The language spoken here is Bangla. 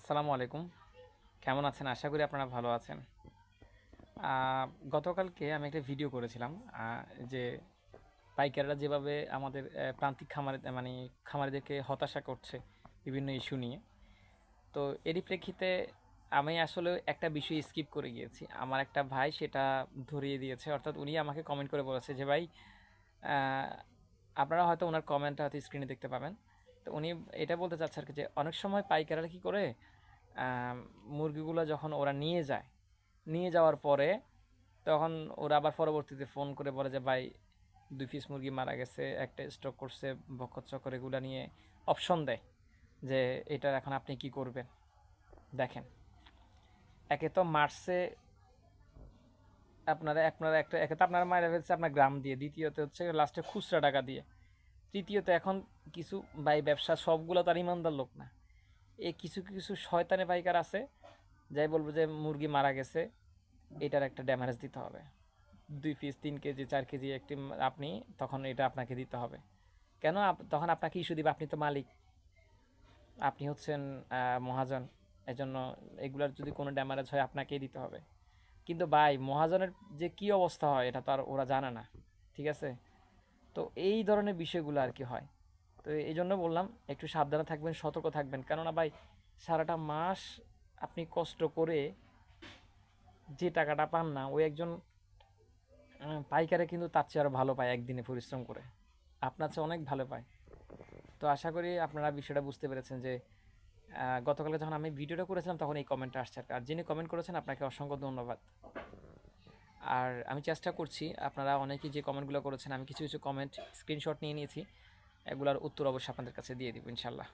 আসসালামু আলাইকুম। কেমন আছেন? আশা করি আপনারা ভালো আছেন। গতকালকে আমি একটা ভিডিও করেছিলাম যে পাইকাররা যেভাবে আমাদের প্রান্তিক খামারে মানে খামারিদেরকে হতাশা করছে বিভিন্ন ইস্যু নিয়ে। তো এরই প্রেক্ষিতে আমি আসলে একটা বিষয় স্কিপ করে গিয়েছি। আমার একটা ভাই সেটা ধরিয়ে দিয়েছে, অর্থাৎ উনি আমাকে কমেন্ট করে বলেছে যে, ভাই আপনারা হয়তো ওনার কমেন্টটা হয়তো স্ক্রিনে দেখতে পাবেন। তো উনি এটা বলতে চাচ্ছে আর কি যে, অনেক সময় পাইকাররা কী করে মুরগিগুলো যখন ওরা নিয়ে যায়, নিয়ে যাওয়ার পরে তখন ওরা আবার পরবর্তীতে ফোন করে বলে যে, ভাই, দুই পিস মুরগি মারা গেছে, একটা স্টক করছে, বকত চকর এগুলো নিয়ে অপশন দেয় যে, এটা এখন আপনি কি করবেন? দেখেন, একে তো মার্চে আপনারা আপনারা একটা, একে তো আপনারা মারা ফেলছে, আপনার গ্রাম দিয়ে, দ্বিতীয়তে হচ্ছে লাস্টে খুচরা টাকা দিয়ে। তৃতীয়ত এখন কিছু ভাই ব্যবসা, সবগুলো তার ইমানদার লোক না। এ কিছু কিছু শয়তানে পাইকার আছে, যাই বলব যে মুরগি মারা গেছে, এটার একটা ড্যামারেজ দিতে হবে। দুই পিস তিন কেজি, চার কেজি একটি আপনি, তখন এটা আপনাকে দিতে হবে। কেন? তখন আপনাকে ইস্যু দিবে, আপনি তো মালিক। আপনি হচ্ছেন মহাজন, এজন্য এগুলার যদি কোনো ড্যামারেজ হয়, আপনাকেই দিতে হবে। কিন্তু ভাই, মহাজনের যে কি অবস্থা হয়, এটা তো আর ওরা জানে না, ঠিক আছে? তো এই ধরনের বিষয়গুলো আর কি হয়। তো এই জন্য বললাম একটু সাবধানে থাকবেন সতর্ক থাকবেন। কেননা ভাই সারাটা মাস আপনি কষ্ট করে যে টাকাটা পান না ওই একজন পাইকারে কিন্তু তার চেয়ে আরও ভালো পায় একদিনে পরিশ্রম করে। আপনার চেয়ে অনেক ভালো পায়। তো আশা করি আপনারা বিষয়টা বুঝতে পেরেছেন যে আহ, গতকালকে যখন আমি ভিডিওটা করেছিলাম তখন এই কমেন্টটা আসছে। আর যিনি কমেন্ট করেছেন আপনাকে অসংখ্য ধন্যবাদ। আর আমি চেষ্টা করছি, আপনারা অনেকে যে কমেন্টগুলো করেছেন, আমি কিছু কিছু কমেন্ট স্ক্রিনশট নিয়ে নিয়েছি। এগুলোর উত্তর অবশ্যই আপনাদের কাছে দিয়ে দিব, ইনশাল্লাহ।